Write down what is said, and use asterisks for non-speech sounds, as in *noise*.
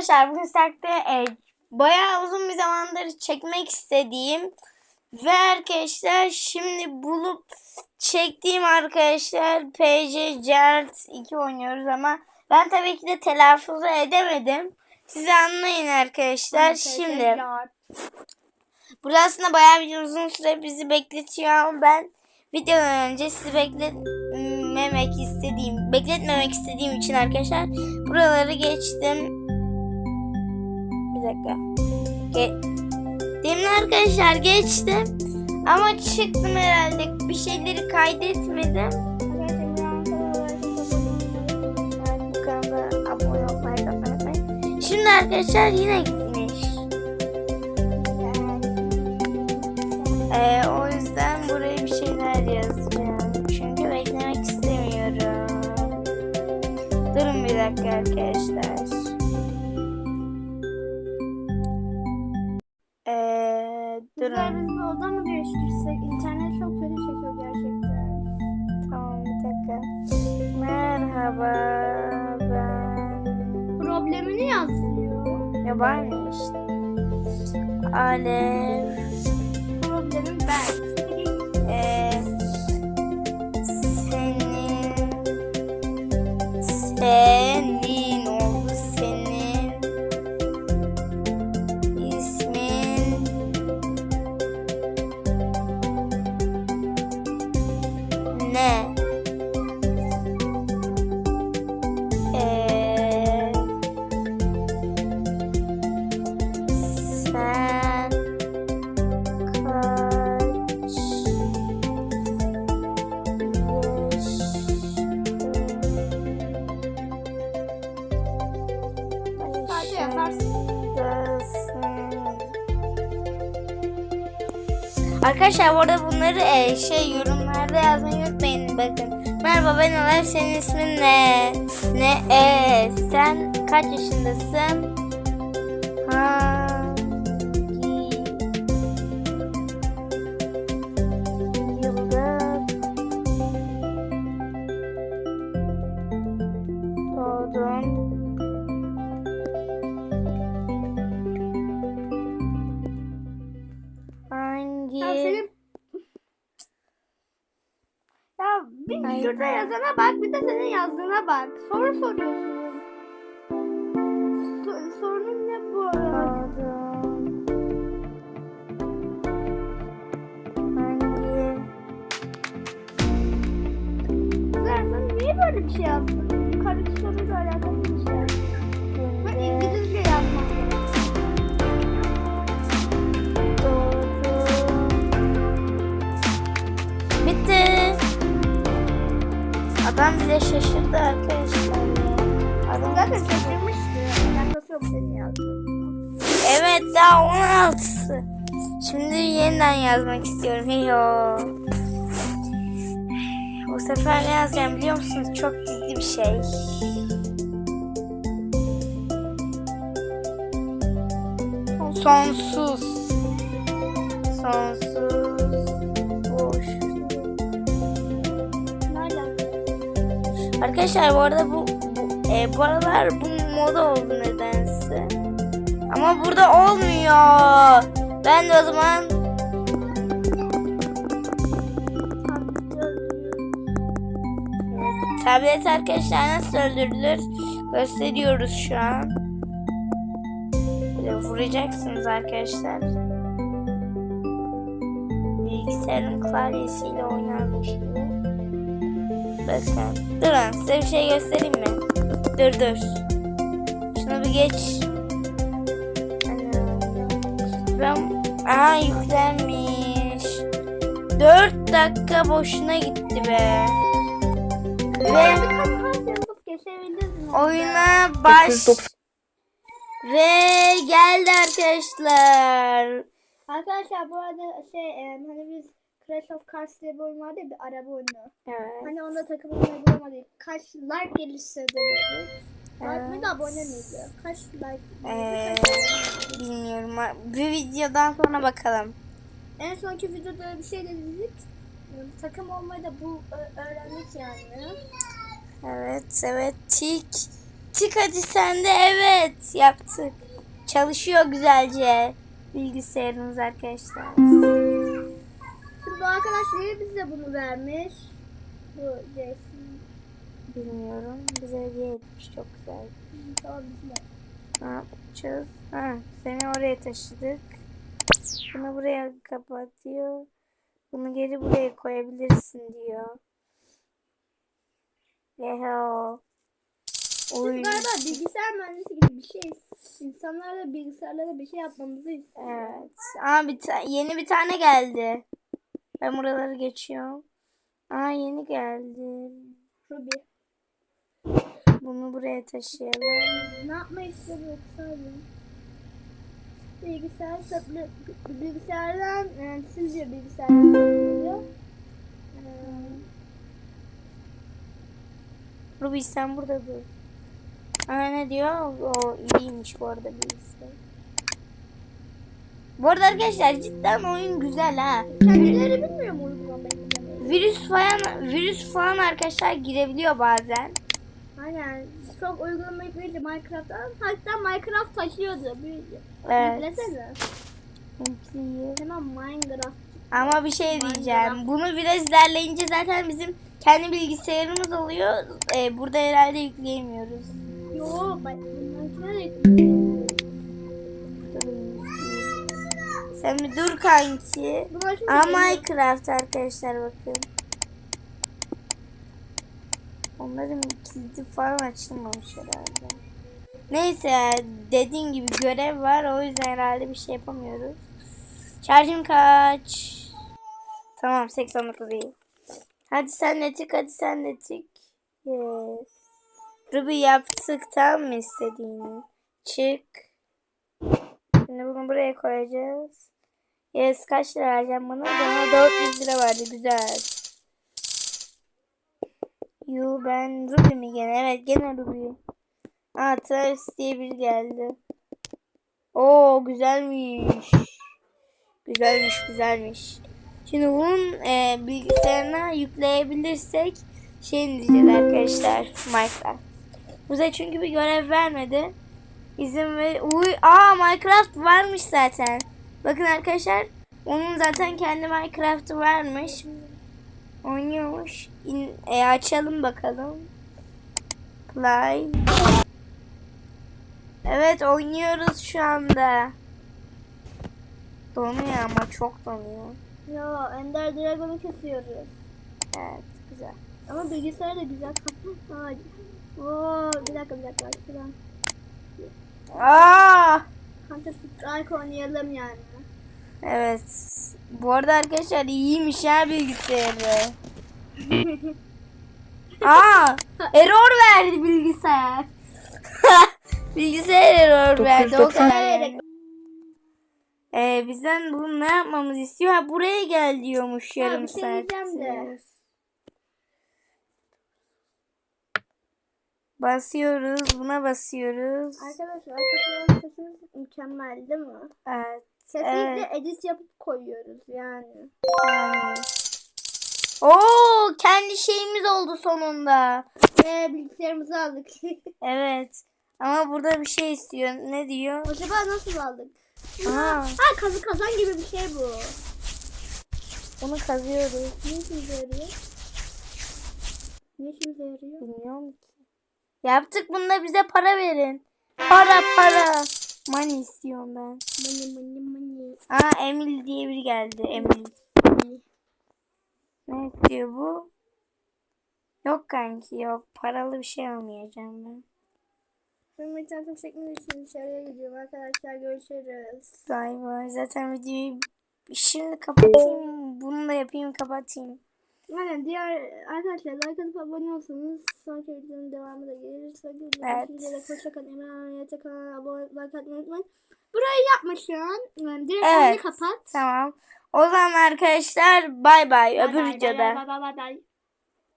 arkadaşlar bugün sertte e, bayağı uzun bir zamandır çekmek istediğim ve arkadaşlar şimdi bulup çektiğim arkadaşlar PC Cert 2 oynuyoruz ama ben tabii ki de telaffuz edemedim. Siz anlayın arkadaşlar. Şimdi burada aslında bayağı bir uzun süre bizi bekletiyor ama ben videodan önce sizi bekletmemek istediğim, bekletmemek istediğim için arkadaşlar buraları geçtim. Bir dakika. Ge Demin arkadaşlar geçtim ama çıktım herhalde. Bir şeyleri kaydetmedim. Abone olmayı unutmayın. Şimdi arkadaşlar yine gitmiş. Ee, o yüzden buraya bir şeyler yazacağım. Çünkü beklemek istemiyorum. Durun bir dakika arkadaşlar. Durun. Biz yolda mı görüştürsek? İnternet çok kötü çekiyor gerçekten. Tamam bir dakika. Merhaba ben Problemini yazıyor. yabani işte. Alev. Problemim ben. Ee, Arkadaşlar bu arada bunları e, şey yorumlarda yazmayı unutmayın bakın. Merhaba ben Alay senin ismin ne? Ne? E, sen kaç yaşındasın? Hangi yılda doğdun? Ben- yazana bak bir de senin yazdığına bak. Soru soruyorsun. Şaşırdı arkadaşlar. Adam Zaten şaşırmıştı. Alakası yok senin yazdığın. Evet daha 16'sı. Şimdi yeniden yazmak istiyorum. Yo. Bu sefer ne yazacağım biliyor musunuz? Çok gizli bir şey. Sonsuz. Sonsuz. Arkadaşlar bu arada bu, bu, e, bu aralar bu moda oldu nedense. Ama burada olmuyor. Ben de o zaman tablet arkadaşlar nasıl öldürülür gösteriyoruz şu an. Böyle vuracaksınız arkadaşlar. Bilgisayarın klavyesiyle oynanmış gibi. Bakın. Durun size bir şey göstereyim mi? Dur dur. Şunu bir geç. Ben... Aha yüklenmiş. 4 dakika boşuna gitti be. Ve oyuna baş... Ve geldi arkadaşlar. Arkadaşlar bu arada şey hani biz Crash of Cars diye bir oyun vardı ya bir araba oyunu. Evet. Hani onda takımını bulamadık. Kaç like gelirse dedik. Like Evet. mıydı abone miydi? Kaç like? Ee, Kaç bilmiyorum. Bir videodan sonra bakalım. En sonki videoda bir şey de dedik. Takım olmayı da bu öğrendik yani. Evet evet tik. Çık hadi sen de evet yaptık. Çalışıyor güzelce bilgisayarımız arkadaşlar. Bu arkadaş niye bize bunu vermiş? Bu Jason. Bilmiyorum. Bize hediye etmiş çok güzel. Tamam bizim de. Ne yapacağız? Ha, seni oraya taşıdık. Bunu buraya kapatıyor. Bunu geri buraya koyabilirsin diyor. Yeho. Siz Oy. galiba bilgisayar mühendisi gibi bir şey. İnsanlarla bilgisayarlara bir şey yapmamızı istiyor. Evet. Aa bir yeni bir tane geldi. Ben buraları geçiyorum. Aa yeni geldi. Ruby. Bunu buraya taşıyalım. Ne yapmayı istiyor sadece? Bilgisayar satılıyor. Bilgisayardan yani sizce bilgisayardan. Ee, Ruby sen burada dur. Aa ne diyor? O iyiymiş bu arada bilgisayar. Bu arada arkadaşlar cidden oyun güzel ha. kendileri bilmiyor mu? Virüs falan virüs falan arkadaşlar girebiliyor bazen. Aynen. Çok uygulamayı bilince Minecraft'tan hatta Minecraft taşıyordu. Evet. Yükleyeyim. Hemen Minecraft. Ama bir şey diyeceğim. Bunu biraz ilerleyince zaten bizim kendi bilgisayarımız oluyor. Ee, burada herhalde yükleyemiyoruz. Yo ben bunlar Sen bir dur kanki. Geliyor. Minecraft arkadaşlar bakın. Onların kilidi falan açılmamış herhalde. Neyse dediğin gibi görev var o yüzden herhalde bir şey yapamıyoruz. Şarjım kaç? Tamam 89 iyi. Hadi sen de tık hadi sen de tık. Yes. Ruby yaptık tam mı istediğini? Çık. Şimdi bunu buraya koyacağız. Yes kaç lira vereceğim bana? Bana 400 lira verdi güzel. Yu ben Ruby mi gene? Evet gene Ruby. Aa Travis diye biri geldi. Oo güzelmiş. Güzelmiş güzelmiş. Şimdi bunun e, bilgisayarına yükleyebilirsek şey indireceğiz arkadaşlar Minecraft. Bize çünkü bir görev vermedi. İzin ver. Uy, aa Minecraft varmış zaten. Bakın arkadaşlar onun zaten kendi Minecraft'ı varmış. Oynuyormuş. İn, e, açalım bakalım. Play. Evet oynuyoruz şu anda. Donuyor ama çok donuyor. Yo Ender Dragon'u kesiyoruz. Evet güzel. Ama bilgisayar da güzel. *laughs* Hadi. Oo bir dakika bir dakika. Şuradan. Aa! Counter Strike oynayalım yani. Evet. Bu arada arkadaşlar iyiymiş ya bilgisayarı. *laughs* Aa! Error verdi bilgisayar. *laughs* bilgisayar error verdi o kadar yani. Ee, bizden bunu ne yapmamız istiyor? Ha, buraya gel diyormuş yarım bir şey saat. diyeceğim de. Basıyoruz. Buna basıyoruz. Arkadaşlar arkadaşlar sesimiz mükemmel değil mi? Evet. Kesinlikle Evet. edit yapıp koyuyoruz yani. Yani. Oo, kendi şeyimiz oldu sonunda. Ve bilgisayarımızı aldık. *laughs* Evet. Ama burada bir şey istiyor. Ne diyor? Acaba nasıl aldık? Aa, Ha kazı kazan gibi bir şey bu. bunu kazıyoruz. Ne işimize yarıyor? Ne işimize yarıyor? Bilmiyorum ki. Yaptık bunda bize para verin. Para para. Money istiyorum ben. Mani mani mani. Aa Emil diye biri geldi. Emil. Ne istiyor bu? Yok kanki yok. Paralı bir şey almayacağım ben. Ben internetim çekmek için dışarıya gidiyorum arkadaşlar görüşürüz. Bay bay. Zaten videoyu şimdi kapatayım. Bunu da yapayım kapatayım. Yani diğer arkadaşlar like atıp abone olsanız sonraki videonun devamı da gelir. Sonraki Evet. videoda hoşçakalın. Emre Ailete kanalına abone like atmayı unutmayın. Burayı yapma şu an. Yani direkt Evet. kapat. Tamam. O zaman arkadaşlar bay bay. Öbür videoda. Bay bay bay bay.